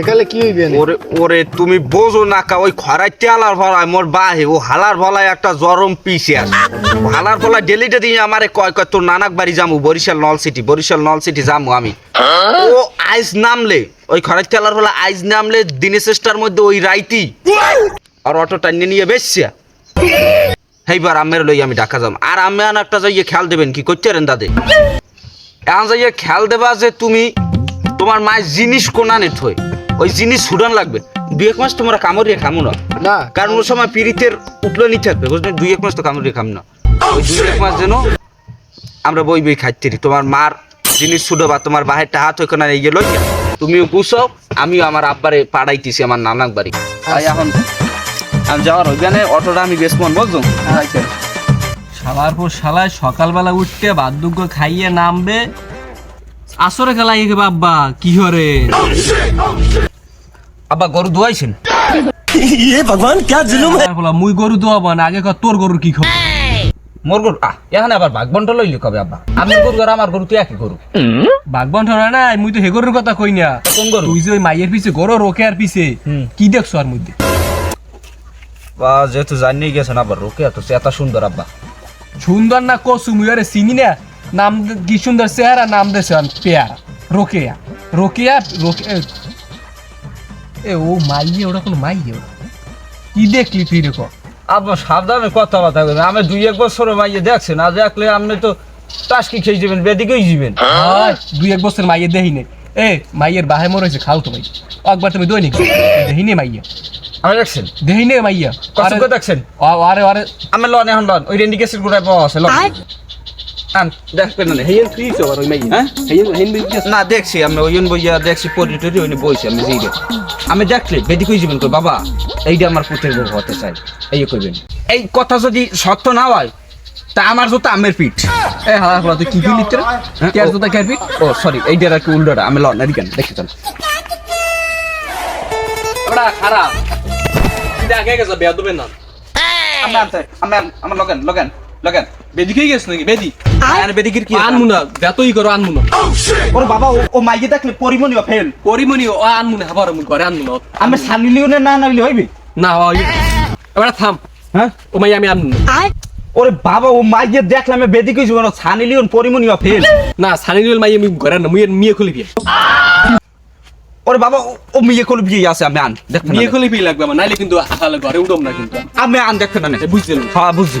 একালে কি হইবে ওরে ওরে, তুমি বোঝো না কা, ওই খরাই তেলার মোর বাহে, ও হালার ভলায় একটা জরম আছে। ও হালার ভলায় ডেলিটা দিয়ে আমারে কয় কয়, তোর নানাক বাড়ি যামু, বরিশাল নল সিটি, বরিশাল নল সিটি যামু আমি। ও আইস নামলে, ওই খরাই তেলার আইস নামলে দিনের চেষ্টার মধ্যে ওই রাইতি। আর অটো টানিয়ে নিয়ে বেসছে এইবার আমের লই আমি ঢাকা যাম। আর আমি একটা যাইয়ে খেয়াল দেবেন কি করতে দাদে? এখন যাইয়ে খেয়াল দেবা যে তুমি তোমার মায়ের জিনিস কোনা নেট হয় ওই জিনিস সুডান লাগবে। দুই এক মাস তোমরা কামড়িয়ে খামো না। না। কারণ ওই সময় পিড়িতের উঠলনি থাকবে বুঝলেন দুই এক মাস তো কামড়িয়ে খাম না। ওই দুই এক মাস যেন আমরা বই বই খাইতে তোমার মার জিনিস ছুটো বা তোমার বাহেরটা হাত ওইখানে এই গেল তুমিও গুছাও আমিও আমার আব্বারে পাড়াইতেছি আমার নানাক বাড়ি। তাই এখন আমি যাওয়ার ওইখানে অটোটা আমি বেশ মন বুঝছ শালার পর শালায় সকালবেলা উঠতে বাদ্যুগ্য খাইয়ে নামবে। আসরে খেলা বাব্বা কি হরে? আব্বা গরু ধোয়াইছেন? বলা মুই গরু দোয়াবো না আগে কর তোর গরুর কি খবর? মোর গরু আহ এখানে আবার ভাগ বন্টন লইলি কবে আব্বা? আমি গরু আর আমার গরু তুই একই গরু? না মুই তো হে গরুর কথা কই না। কোন গরু? তুই যে ওই মাইয়ের পিছে গরু রোকে আর পিছে কি দেখছ আর মধ্যে বা যেহেতু জানিয়ে গেছেন আবার রোকে এত এত সুন্দর আব্বা। সুন্দর না কসু মুই আরে চিনি না। নাম দে- কি সুন্দর চেহারা নাম দেছে পেয়ারা। রোকেয়া। রোকেয়া রোকে এ- ও মাইয়ে ওটা কোন মাইয়ে? ওটা কি দেখলি তুই রে ক? আব্বা সাবধানে কথাবার্তা বলবেন আমি দুই এক বছর মাইয়ে দেখছেন না দেখলে আপনি তো টাসকি খেয়ে যাবেন বেদিকেই যাবেন। দুই এক বছর মাইয়ে দেহি নে। এ মাইয়ের বাহে মর হয়েছে খাল তো ভাই। একবার তুমি দৈনিক দেহি নে মাইয়া। আমি দেখছেন? দেহি নে মাইয়া। কত দেখছেন? আরে আরে আমি লন এখন লন। ওই রেন্ডিকেসের গোড়ায় পাওয়া আছে লন। না হ্যাঁ? কি? না দেখছি আমি ওই বইয়া দেখছি পরি টরি ওই বইছি আমি যেই আমি দেখলে বেদিকই যাবেন কই বাবা এইটা আমার পুত্রের বউ হতে চাই এই কইবেন। এই কথা যদি সত্য না হয় তা আমার জুতা আমের পিঠ। এ হালা হালা তুই কি কি লিখতে রে হ্যাঁ, কে আর ও- সরি এইটার আর কি উল্টোটা আমি লন এদিকে দেখি চল। ওটা খারাপ। আগে গেছে বেয়া না আমি আনতে আমি আন- আমার লগেন লগেন। লগেন বেদিকেই গেছ নাকি? বেদি। আর বেদিকের কি আনমু না করো আনমু না ওর বাবা ও- মাইকে দেখলে পরিমণি ফেল। পরিমণি ও আনমু না আবার মুই করে আনমু না আমি সানি লিওনে না নাইলে হইবে? না হয় এবার থাম। হ্যাঁ? ও মাই আমি আনমু ওরে বাবা ও মাইকে দেখলে আমি বেদিকে জীবন সানি লিওন পরিমণি ফেল। না সানি নিল মাই আমি করে না মুই মিয়ে খুলি বিয়ে। ওরে বাবা ও- মিয়ে কল বিয়ে আছে আমি আন। দেখতে মিয়ে খুলি বিয়ে লাগবে আমার নাইলে কিন্তু তাহলে ঘরে উঠম না কিন্তু। আমি আন দেখতে না বুঝছেন হ্যাঁ বুঝছি।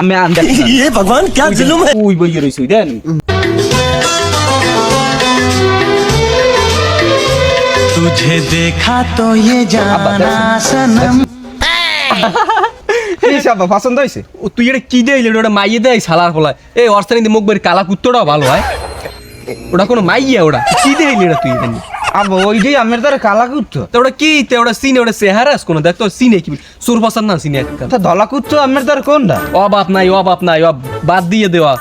আমি আন দেখ ये भगवान क्या जुलुम है উই বইয়ে রইছি দেন तुझे देखा तो ये जाना सनम এই সব পছন্দ হইছে ও তুই এটা কি দিয়ে ওটা মাইয়ে দেয় সালার ফলায় এ অর্থানি মুখ বের কালা কুত্তটাও ভালো হয় ওটা কোনো মাইয়া ওটা কি দিয়ে এটা তুই এখানে আব ওই যে আমের কালা কুত্তো। তো ওটা কি? তে ওটা সিনে ওটা চেহারাস কোনো? দেখতো সিনে কি? সুর পছন্দ না সিনে একটা। তা ধলা কুত্তো আমের দ্বারা কোনটা? অবাপ নাই অবাপ নাই অব বাদ দিয়ে দেওয়া।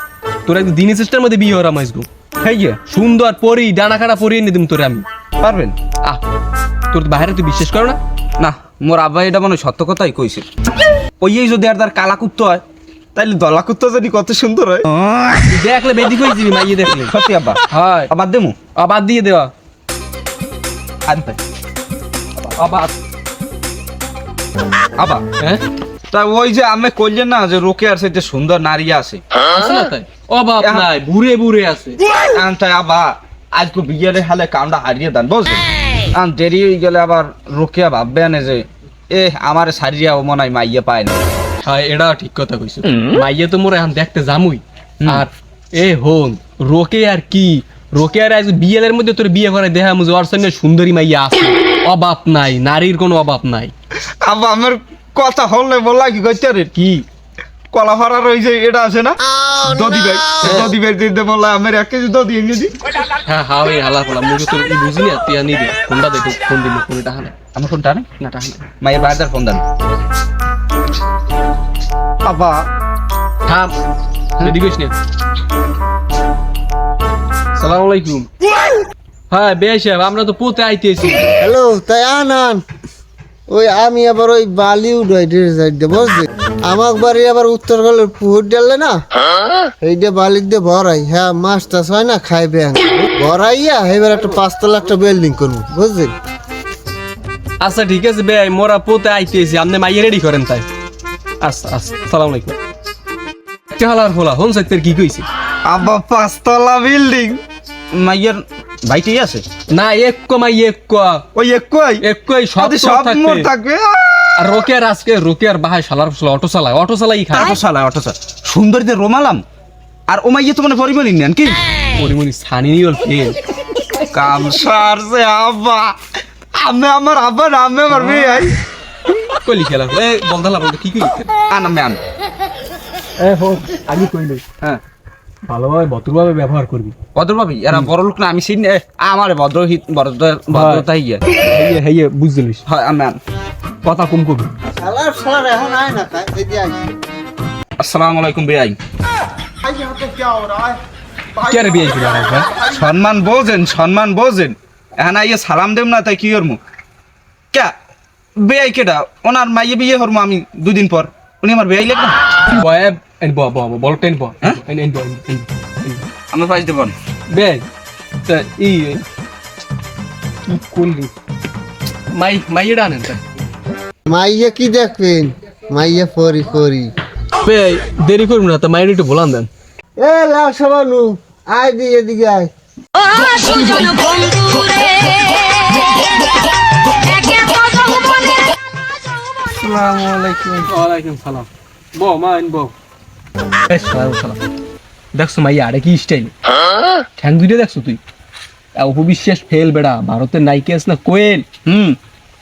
তোর একদম দিনের চেষ্টার মধ্যে বিয়ে ওরা মাইসগু হেই সুন্দর পরি ডানা কাটা পরিয়ে নিয়ে দিম তোরে আমি। পারবেন? আহ তোর বাইরে তুই বিশ্বাস করো না? না মোর আব্বা এটা মনে সত্য কথাই কইছে। ওই যদি আর তার কালা কুত্তো হয় তাইলে দলা কুত্তো যদি কত সুন্দর হয়। দেখলে বেদিক হয়ে যাবি মাইয়ে দেখলে। সত্যি আব্বা? হয়। আবার দেমু? আ, বাদ দিয়ে দেওয়া। আবার। আবা হ্যাঁ? তা ওই যে আমি কইলেন না যে রোকে আর সাথে সুন্দর নারী আছে। না তাই? অবাপ এখন- নাই বুড়ে বুড়ে আছে। আন তাই আবা আজকে বিয়ের হালে কামটা হারিয়ে দেন বুঝলেন আন দেরি হয়ে গেলে আবার রোকিয়া ভাববে আনে যে এ আমার সারিয়া ও মনে হয় মাইয়া পায় না। হ্যাঁ এটা ঠিক কথা কইছো। মাইয়ে তো মোর এখন দেখতে জামুই। আর এ হন রোকে আর কি রোকেয়ার আজ বিয়েলের মধ্যে তোর বিয়ে করে দেখা মুঝে ওর সঙ্গে সুন্দরী মাইয়া আছে। অভাব নাই নারীর কোনো অভাব নাই। আব্বা আমার কথা হলে বললা কি করতে রে। কি? কলা ফাড়া রয়েছে এটা আছে না? দদি ভাই দদি ভাই দিতে বললা আমার এক কেজি দদি এনে দি। হ্যাঁ হ্যাঁ ওই হালা ফলা মুখে তোর ই বুঝিনি আর তুই আনি দে ফোনটা দেখো ফোন দিবি ফোন টাকা না আমার ফোনটা না না টাকা না। মায়ের বাইরের ফোন দেন। আব্বা। থাম রেডি না। সালাম আলাইকুম। হ্যাঁ বেশ সাহেব আমরা তো পোতে আইতেছি। হ্যালো তাই আনান। ওই আমি আবার ওই বালি উঠাই সাইড বুঝলি? আমার বাড়ি আবার উত্তর গলের পুকুর ডালে না? এইটা বালির দিয়ে ভরাই। হ্যাঁ মাছ টাছ হয় না খাইবে ভরাইয়া এবার একটা পাঁচতলা একটা বিল্ডিং করব বুঝলি? আচ্ছা ঠিক আছে বে মোরা পোতে আইতেছি আপনি মাইয়ে রেডি করেন তাই। আচ্ছা আচ্ছা সালাম আলাইকুম। চালার ফোলা হোন সাইতের কি কইছি? আব্বা পাঁচতলা বিল্ডিং মাইয়ের ভাইটাই আছে? না এক কমাই এক ক ওই একই এক কই সব সব মোর থাকবে। আর রোকের আজকে রোকের বাহায় শালার ফসলা অটো চালায় অটো চালাই খায়। অটো চালায় অটো চালায়। সুন্দরীতে রোমালাম। আর ও মাইয়ে তো মানে পরিমাণ নেন কি? পরিমণি সানি নিল ফেল কাম সারছে আব্বা। আমি আমার আব্বা নামে আমার মেয়ে আই। কইলি খেলা। এ বলদালা বলতে কি আনামে আন এ হো আমি কইলি। হ্যাঁ। ভালোভাবে ভদ্রভাবে ব্যবহার করবি। ভদ্র ভাবি এরা বড় লোক না আমি চিনি আমার ভদ্র ভদ্র ভদ্রতা ইয়ে হেয়ে। হেয়ে বুঝলিস হয় আমি কথা কম করবি সালার সালার এখন আয় না খাই এই যে আসসালামু আলাইকুম বেআই। কে রে বিয়ে করে আর সম্মান বোঝেন সম্মান বোঝেন। এখন আইয়ে সালাম দেব না তাই কি করব কে? বেআই কেটা ওনার মাইয়ে বিয়ে হরমু আমি দুদিন পর। উনি আমার বেআই লেখা। বয় এন ব ব বল টেন ব হ্যাঁ? এন এন ব আমার পাইস বে তা ই কি করলি মাই মাই এটা আনেন মাইয়া কি দেখবেন মাইয়া পরি করি বে দেরি করবি না তো মাইর একটু বলান দেন এ লাল সবানু আয় দি এদিকে আয় আসসালামু আলাইকুম ওয়ালাইকুম সালাম ব মা এন ব এ সালাম সালাম দেখছ মাই আরে কি স্টাইল ঠ্যাং দুইটা দেখছ তুই? অপবিশ্বাস ফেল বেড়া ভারতের নায়িকা আছে না কোয়েল? হুম?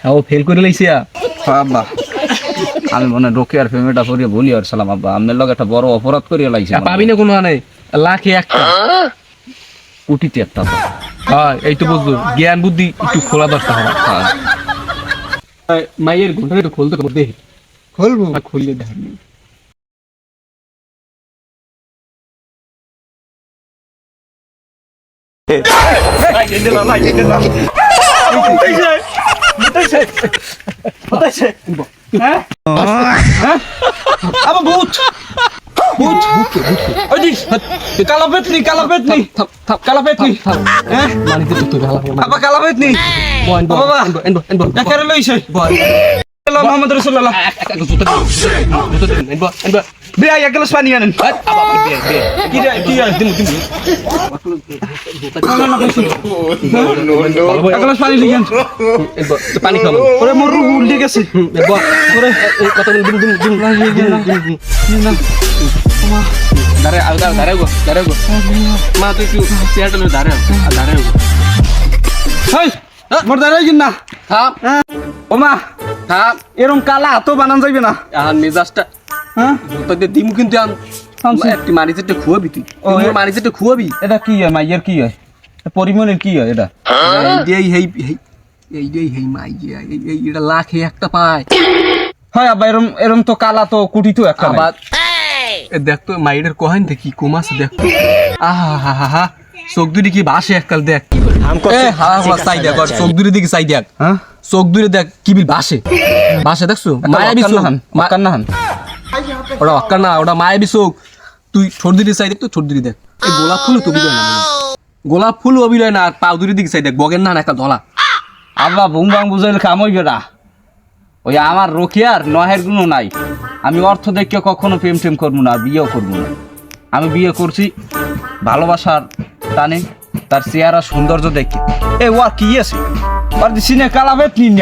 হ্যাঁ ও ফেল করে লাইছে। আব্বা আমি মনে রোকে আর ফেমেটা করিয়ে বলি আর সালাম আব্বা। আপনার লগে একটা বড় অপরাধ করিয়ে লাগছে পাবি না কোনো আনে লাখে একটা। কুটিতে একটা। হ্যাঁ এই তো বুঝলো। জ্ঞান বুদ্ধি একটু খোলা দরকার হবে। হ্যাঁ। মাইয়ের ঘণ্টা একটু খুলতে দেখি। খুলবো। আর খুললে দেখ আবার ভূত ভূত কালা পেতনি কালা পেতনি কালা পেতনি হ্যাঁ মানে মোহাম্মদ রাসূলুল্লাহ জুতো জুতো এন বয় এক গ্লাস পানি আনেন এক গ্লাস পানি লিখেন পানি খাব ওরে মোর রুহ উল্টে গেছে ওরে কত দিন দিন দিন দিন দাঁড়ে দাঁড়ে দাঁড়ে গো দাঁড়ে গো মা তুই একটু চেয়ারটা দাঁড়ে দাঁড়ে গো মোর দাঁড়াই কিন না থাম ও মা থাম এরকম কালা তো বানান যাইবে না। আর মেজাজটা হ্যাঁ? দিয়ে দিমু কিন্তু আন। একটি মানিজেরটা খুয়াবি তুই। ও, তুই খুয়াবি। এটা কি হয় মাইয়ের কি হয় পরিমণের কি হয় এটা? এই এই হেই এই যে হেই মাই এই এই এটা লাখে একটা পায়। হয় আবার এরম এরম তো কালা তো কুটি তো একটা আবার দেখ তো মাইডের কহেন দেখি কুমাস দেখ তো। আহা হা হা হা চোখ দুটি কি বাসে এককাল দেখ। এ হা হা সাই দেখ চোখ দুটি দিকে সাই দেখ। হ্যাঁ? চোখ দুটি দেখ কি বিল? বাসে। বাসে দেখছ? মায়াবি চোখ নাহান মা- নাহান। ওটা অক্কার না ওটা মায়াবি চোখ তুই ছোট দুটি সাই দেখ তো ছোট দেখ। এই গোলাপ ফুল তো অভিনয় না গোলাপ ফুল অভিনয় না আর পাও দুটি দিকে সাই দেখ বগের না একটা ধলা। আব্বা বুম বাং বুঝাইলে কাম হইবে না ওই আমার রোকিয়ার নহের গুণ নাই। আমি অর্থ দেখে কখনো প্রেম টেম করব না বিয়েও করব না। আমি বিয়ে করছি ভালোবাসার টানে তার চেহারা সৌন্দর্য দেখে। এ ওয়ার কি আছে? আর সিনে কালা বেত নিন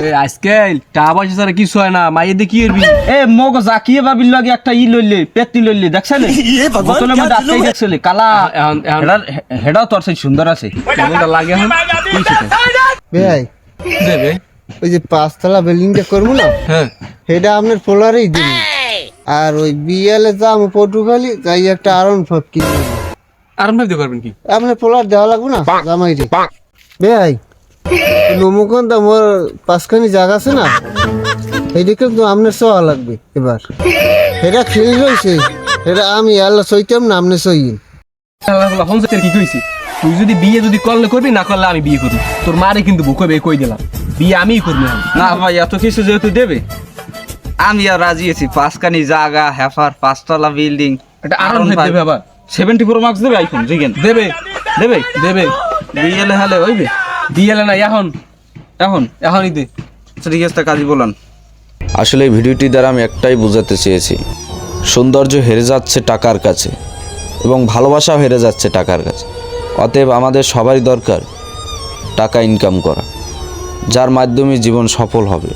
এ আজকে টা পয়সা ছাড়া কিছু হয় না মাইয়ে দিয়ে কি করবি? এ মগ জাকিয়ে লগে একটা ই লইলে পেত্তি লইলে দেখছালে বোতলের মধ্যে আটকাই দেখছালে কালা। এখন- এখন- হেডাও তোর সেই সুন্দর আছে। কেমনটা লাগে এখন? ভাই দেবে ওই যে পাঁচতলা বিল্ডিংটা করব না? হ্যাঁ। সেটা আপনার পোলারেই দিন আর ওই বিএলে যাম পটুখালি যাই একটা আরন ফাপ কিনে আর ভাবতে পারবেন কি? আপনার পোলার দেওয়া লাগবে না জামাই রে ভাই নমুকন মোর পাঁচখানি জায়গা আছে না? এইটা কিন্তু আপনার সহা লাগবে এবার। এটা খেলি রয়েছে এটা আমি আল্লাহ সইতাম না আপনি সইন হংসের কি কইছি? তুই যদি বিয়ে যদি করলে করবি না করলে আমি বিয়ে করবি। তোর মারে কিন্তু বুকবে কই দিলাম। বিয়ে আমিই করবি না। ভাই এত কিছু যেহেতু দেবে আমি আর রাজি আছি। পাঁচখানি জায়গা হ্যাফার পাঁচতলা বিল্ডিং এটা হয়ে দেবে আবার। সেভেন্টি ফোর মার্কস দেবে আইফোন জিগেন দেবে দেবে দেবে। বিএলে হলে হইবে? বিয়ে না এখন এখন এখনই দে আচ্ছা ঠিক আছে কাজই বলান। আসলে এই ভিডিওটি দ্বারা আমি একটাই বোঝাতে চেয়েছি। সৌন্দর্য হেরে যাচ্ছে টাকার কাছে এবং ভালোবাসাও হেরে যাচ্ছে টাকার কাছে। অতএব আমাদের সবারই দরকার টাকা ইনকাম করা যার মাধ্যমে জীবন সফল হবে।